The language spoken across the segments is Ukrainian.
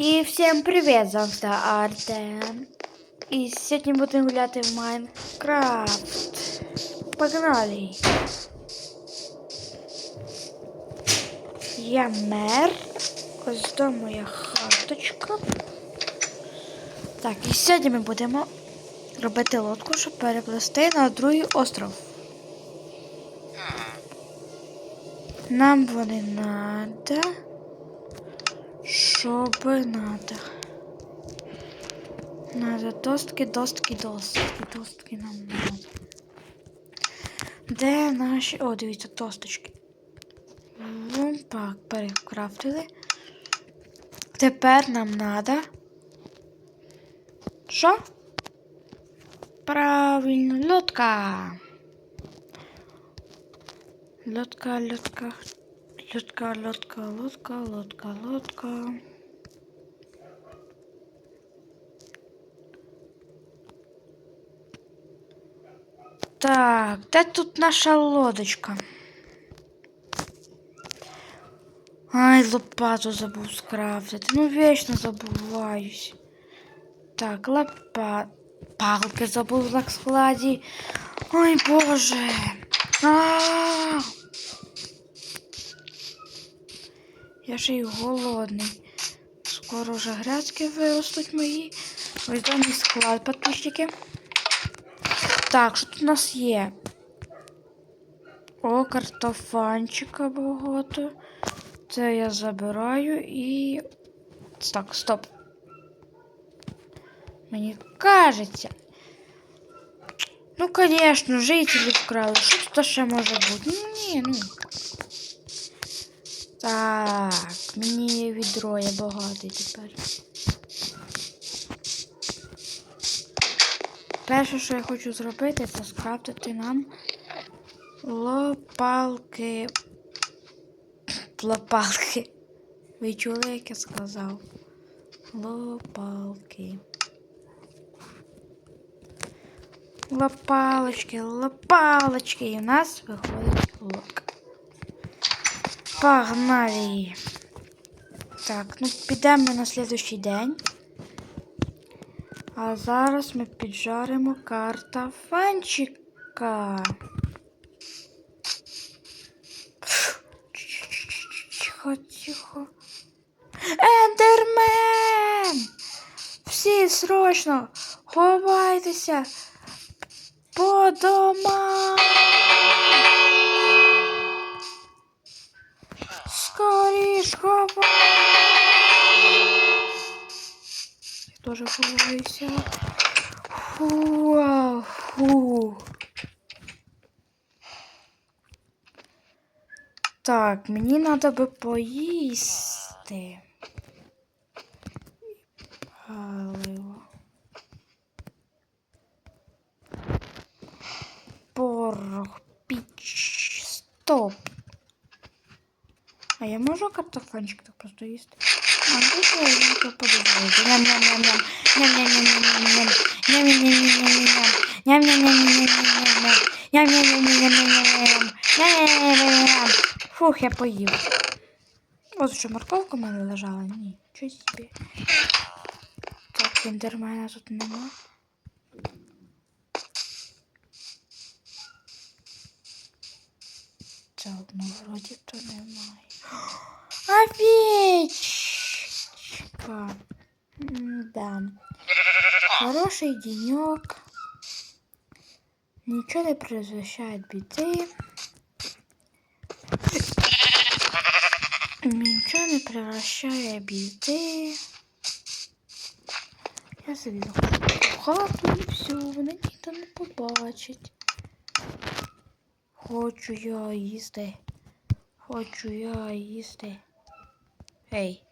І всім привіт, завжди Артем. І сьогодні будемо гуляти в Майнкрафт. Погнали! Я мер. Ось до моя хаточка. Так, і сьогодні ми будемо робити лодку, щоб переплести на другий остров. Нам вони надо. Що би надо? Надо достки, достки, достки, достки нам надо. Де наші... О, дивіться, досточки. Ну, так, перекрафтили. Тепер нам надо. Що? Правильно, лодка. Лодка, лодка. Лодка, лодка, лодка, лодка, лодка. Так, де тут наша лодочка? Ай, лопату забув скрафтити. Ну, вічно забуваюсь. Так, лопат. Палки забув на складі. Ой, боже. А-а-а! Я ще й голодний. Скоро вже грядки виростуть мої. Ось склад, підписчики. Так, що тут у нас є? О, картофанчика багато. Це я забираю і. Так, стоп. Мені кажеться. Ну, звісно, жителі вкрали. Що тут ще може бути? Ну ні, ну. Так, мені відро, я багатий тепер. Перше, що я хочу зробити, це скрафтити нам лопалки. Лопалки. Ви чули, як я сказав? Лопалки. Лопалочки, лопалочки. І у нас виходить лодка. Погнали. Так, ну підемо на слідущий день. А зараз ми піджаримо картофанчика. Тихо, тихо. Ендермен! Всі срочно ховайтеся по домам! Скоріш ховай! Тоже ховаюся. Фу, фу. Так, мені треба би поїсти. Паливо. Порох, піч, стоп. А я можу картофанчик так просто їсти? А дуже я так подивлюся. Ням-ням-ням-ням. Ням-ням-ням-ням-ням. Ням-ням-ням-ням-ням. Ням-ням-ням-ням-ням-ням. Ням-ням-ням-ням-ням-ням. Ням-ням-ням-ням-ням. Фух, я поїв. Ось що морковка в мене лежала. Ні, чого собі. Так, ендермена тут нема. Це одно вроді то немає. Овечка. Да. Хороший денек. Ничего не предвещает беды. Ничего не превращає біди. Я в хату і все, мене ніхто не побачить. Хочу я їсти. Хочу я їсти. Ей.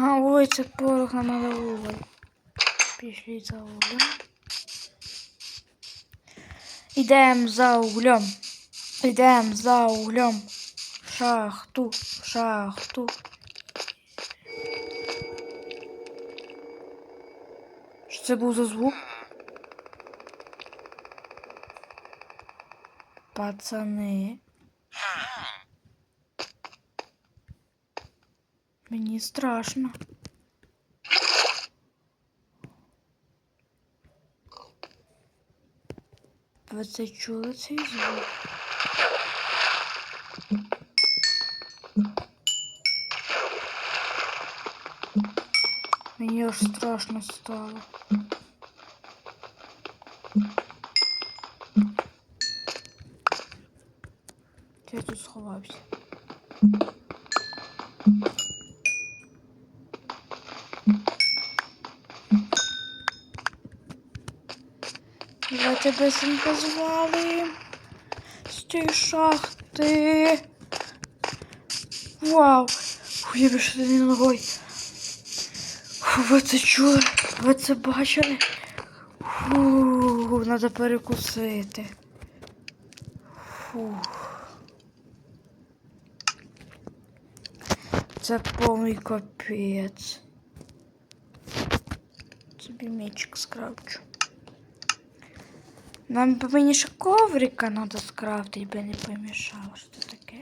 А, ой, це порох нам надо уголь. Пішли за углем. Ідем за углем. Ідем за углем. Шахту, шахту. Що це був за звук? Пацани. Мені страшно. Ви це чули цей звук? Мені аж страшно стало. Я тут сховався? Давайте быстренько звалим з тієї шахти. Вау! Фу, я більше не ногой. Ви це чули? Ви це бачили? Фу, треба перекусити. Фух. Це повний капець. Собі мечик скрафчу. Нам мені ще коврика треба скрафтити, би не помішало. Що це таке?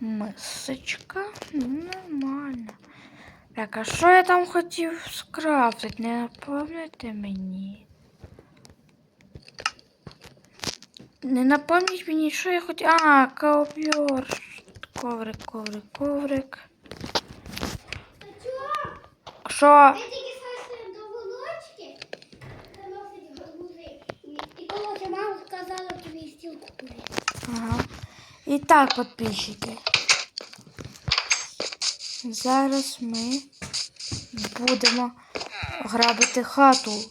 Мисочка. Ну, нормально. Так, а що я там хотів скрафтити? Не напомните мені. Не напомніть мені, що я хотів. А, ковер. Коврик, коврик, коврик. Що? Я тільки знайшла до волочки, заносить гарбузи. І- І коли вже мама сказала тобі стіл купити. Ага. І так, підписчики. Зараз ми будемо грабити хату.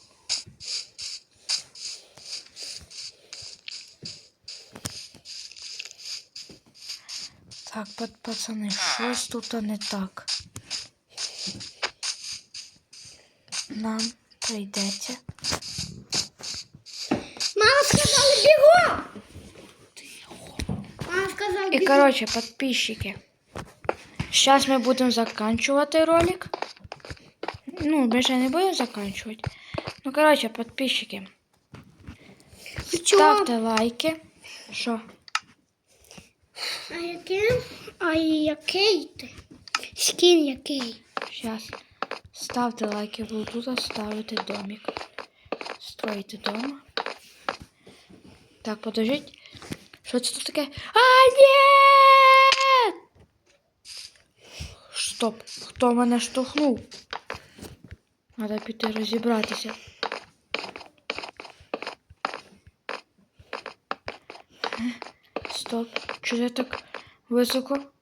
Так, пацани, щось тут не так. Нам прийдеться. Мама сказала бігом! Мама сказала И, короче, подписчики, сейчас мы будем заканчивать ролик. Ну, больше не будем заканчивать. Ну, короче, подписчики, ставьте лайки. Що? А яке? А який ти? Скін який? Сейчас. Ставте лайки, буду тут ставити домик. Строїти дома. Так, подождіть. Що це тут? А, ні! Стоп. Хто мене штовхнув? Треба піти розібратися. Стоп. Чого я так високо?